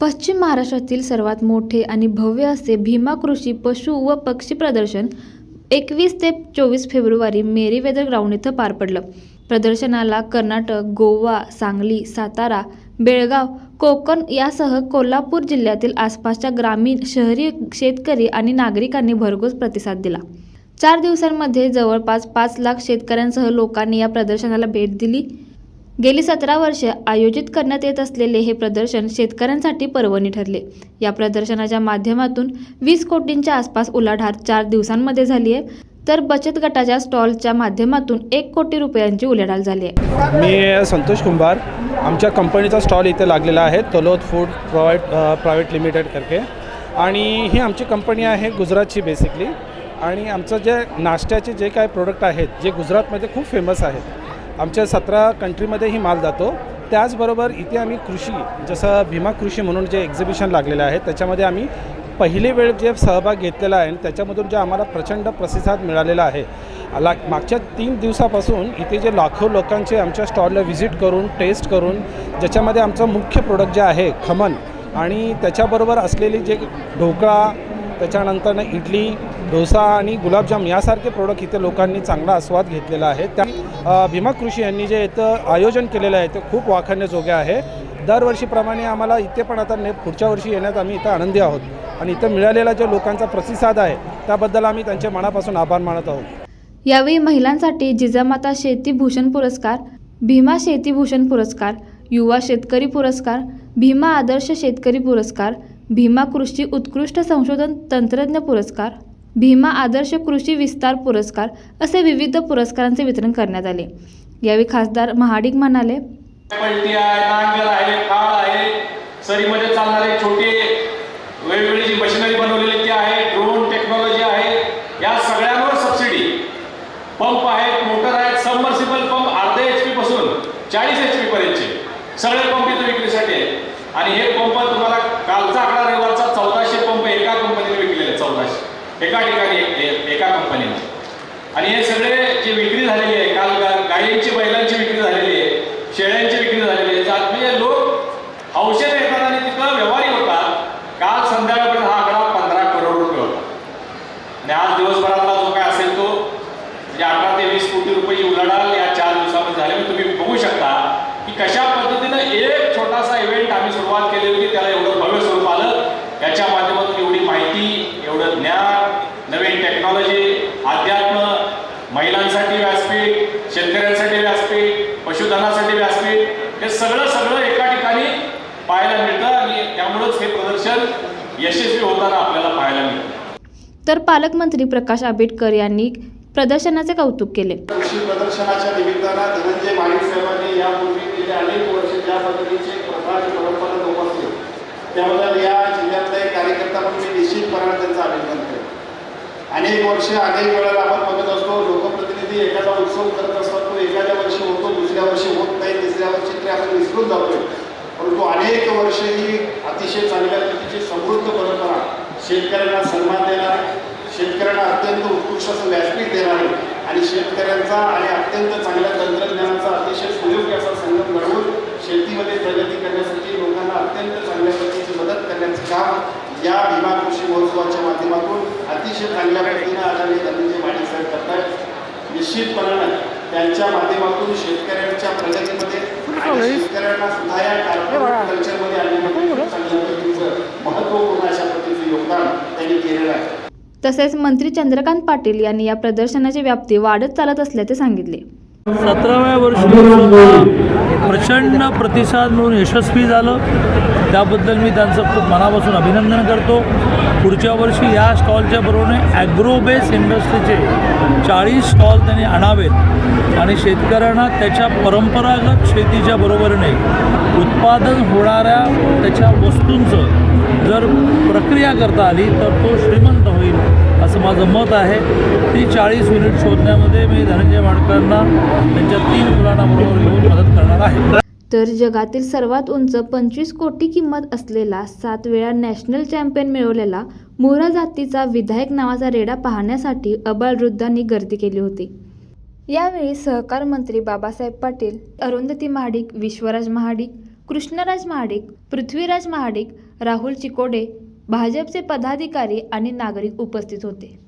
पश्चिम महाराष्ट्रातील सर्वात मोठे आणि भव्य असे भीमा कृषी पशु व पक्षी प्रदर्शन एकवीस ते चोवीस फेब्रुवारी मेरी वेदर ग्राउंड इथं पार पडलं. प्रदर्शनाला कर्नाटक गोवा सांगली सातारा बेळगाव कोकण यासह कोल्हापूर जिल्ह्यातील आसपासच्या ग्रामीण शहरी शेतकरी आणि नागरिकांनी भरघोस प्रतिसाद दिला. चार दिवसांमध्ये जवळपास पाच लाख शेतकऱ्यांसह लोकांनी या प्रदर्शनाला भेट दिली. गेली सतरा वर्षे आयोजित करण्यात येत असलेले हे प्रदर्शन शेतकऱ्यांसाठी पर्वणी ठरले. या प्रदर्शनाच्या माध्यमातून वीस कोटींच्या आसपास उलाढाल चार दिवसांमध्ये झाली आहे. तर बचत गटाच्या स्टॉलच्या माध्यमातून एक कोटी रुपयांची उलाढाल झाली आहे. मी संतोष कुंभार. आमच्या कंपनीचा स्टॉल इथे लागलेला आहे Talod food provide private limited करके आणि ही आमची कंपनी आहे गुजरातची बेसिकली आणि आमचं जे नाश्त्याचे जे काय प्रोडक्ट आहेत जे गुजरातमध्ये खूप फेमस आहेत आमच्या सतरा कंट्रीमध्ये ही माल जातो. त्याचबरोबर इथे आम्ही कृषी जसं भीमा कृषी म्हणून जे एक्झिबिशन लागलेलं आहे त्याच्यामध्ये आम्ही पहिली वेळ जे सहभाग घेतलेला आहे आणि त्याच्यामधून जे आम्हाला प्रचंड प्रतिसाद मिळालेला आहे. ला मागच्या तीन दिवसापासून इथे जे लाखो लोकांचे आमच्या स्टॉलला व्हिजिट करून टेस्ट करून ज्याच्यामध्ये आमचं मुख्य प्रोडक्ट जे आहे खमन आणि त्याच्याबरोबर असलेली जे ढोकळा त्याच्यानंतर इडली डोसा आणि गुलाबजाम यासारखे प्रोडक्ट इथे लोकांनी चांगला आस्वाद घेतलेला आहे. त्या भीमा कृषी यांनी जे इथं आयोजन केलेलं आहे ते खूप वाखाणण्याजोगे आहे. दरवर्षीप्रमाणे आम्हाला इथे पण आता ने पुढच्या वर्षी येण्यात आम्ही इथं आनंदी आहोत. आणि इथं मिळालेला जो लोकांचा प्रतिसाद आहे त्याबद्दल आम्ही त्यांचे मनापासून आभार मानत आहोत. यावेळी महिलांसाठी जिजामाता शेतीभूषण पुरस्कार भीमा शेतीभूषण पुरस्कार युवा शेतकरी पुरस्कार भीमा आदर्श शेतकरी पुरस्कार भीमा कृषी उत्कृष्ट संशोधन तंत्रज्ञ पुरस्कार भीमा आदर्श कृषी विस्तार पुरस्कार असे विविध पुरस्कारांचे वितरण करण्यात आले. यावेळी खासदार महाडिक म्हणाले सरीमध्ये चालणारे छोटे वेगवेगळी जी मशिनरी बनवलेली ती आहे ड्रोन टेक्नॉलॉजी आहे. या सगळ्यांवर सबसिडी पंप आहेत मोटर आहेत सबमर्सिबल पंप अर्धे एच पी पासून चाळीस एच पी पर्यंतचे. सगळे पंप इथे विक्रीसाठी आहेत. आणि हे पंप तुम्हाला कालचा आकडा रविवारचा चौदाशे पंप एका कंपनीने विकलेले चौदाशे. एका ठिकाणी एका कंपनीने आणि हे सगळे जे विक्री झालेली आहे काल गा- गायींची बैलांची विक्री झालेली आहे शेळ्यांची विक्री झालेली आहे जात म्हणजे लोक औषध येतात आणि तिथं व्यवहारी होतात. काल संध्याकाळपर्यंत हा आकडा पंधरा करोड रुपये होता. आणि आज दिवसभरातला जो काय असेल तो म्हणजे अठरा ते वीस कोटी रुपये उलाढाल या चार दिवसामध्ये झाले. म्हणजे तुम्ही बघू शकता की कशा पद्धतीनं एक छोटासा इव्हेंट आम्ही सुरुवात केली होती त्याला एवढं भव्य स्वरूप आलं याच्या माध्यमातून एवढी माहिती एवढं ज्ञान नवीन टेक्नॉलॉजी अध्यात्म महिलांसाठी व्यासपीठ शेतकऱ्यांसाठी व्यासपीठ पशुधनासाठी व्यासपीठ हे सगळं सगळं एका ठिकाणी पाहायला मिळतं आणि त्यामुळंच हे प्रदर्शन यशस्वी होताना आपल्याला पाहायला मिळतं. तर पालकमंत्री प्रकाश आंबेडकर यांनी प्रदर्शनाचे कौतुक केले. कृषी प्रदर्शनाच्या निमित्तानं धनंजय माडिक साहेबांनी यापूर्वी गेले अनेक वर्ष ज्या पद्धतीचे आणि परंपरा जोपासले त्याबद्दल या जिल्ह्यातला एक कार्यकर्ता म्हणून मी निश्चितपणाने त्यांचं अभिनंदन करतो अनेक वर्ष अनेक वेळेला आपण बघत असतो एखादा उत्सव करत असतात तो एखाद्या वर्षी होतो दुसऱ्या वर्षी होत नाही तिसऱ्या वर्षी तरी आपण विसरून जातोय. परंतु अनेक वर्ष ही अतिशय चांगल्या पद्धतीची समृद्ध परंपरा शेतकऱ्यांना सन्मान देणारी शेतकऱ्यांना अत्यंत उत्कृष्ट असं व्यासपीठ देणारे आणि शेतकऱ्यांचा आणि अत्यंत चांगल्या तंत्रज्ञानाचा अतिशय सुयोग्य असा संगम घडवून शेतीमध्ये प्रगती करण्यासाठी लोकांना अत्यंत चांगल्या पद्धतीची मदत करण्याचं काम या भीमा कृषी महोत्सवाच्या माध्यमातून अतिशय चांगल्या पद्धतीनं आदरणीय धनंजय माडिक निश्चितपणानं त्यांच्या माध्यमातून शेतकऱ्यांच्या प्रगतीमध्ये आणि शेतकऱ्यांना सुद्धा या कार्पोरेट कल्चरमध्ये आणण्यामध्ये खूप चांगल्या पद्धतीचं महत्त्वपूर्ण अशा पद्धतीचं योगदान त्यांनी केलेलं आहे. तसेच मंत्री चंद्रकांत पाटील यांनी या प्रदर्शनाची व्याप्ती वाढत चालत असल्याचे सांगितले. सतराव्या वर्षी प्रचंड प्रतिसाद मिळून यशस्वी झालं. त्याबद्दल मी त्यांचं खूप मनापासून अभिनंदन करतो. पुढच्या वर्षी या स्टॉलच्या बरोबरने ॲग्रोबेस इंडस्ट्रीचे चाळीस स्टॉल त्यांनी आणावेत. आणि शेतकऱ्यांना त्याच्या परंपरागत शेतीच्या बरोबरीने उत्पादन होणाऱ्या त्याच्या वस्तूंचं जर प्रक्रिया करता आली तर तो श्रीमंत होईल. असं माझं मत आहे. ती चाळीस युनिट शोधण्यामध्ये मी धनंजय माडकरांना त्यांच्या तीन मुलांना बरोबर घेऊन मदत करणार आहे. तर जगातील सर्वात उंच पंचवीस कोटी किंमत असलेला सात वेळा नॅशनल चॅम्पियन मिळवलेला मोरा जातीचा विधायक नावाचा रेडा पाहण्यासाठी अबालवृद्धांनी गर्दी केली होती. यावेळी सहकार मंत्री बाबासाहेब पाटील अरुंधती महाडिक विश्वराज महाडिक कृष्णराज महाडिक पृथ्वीराज महाडिक राहुल चिकोडे भाजपचे पदाधिकारी आणि नागरिक उपस्थित होते.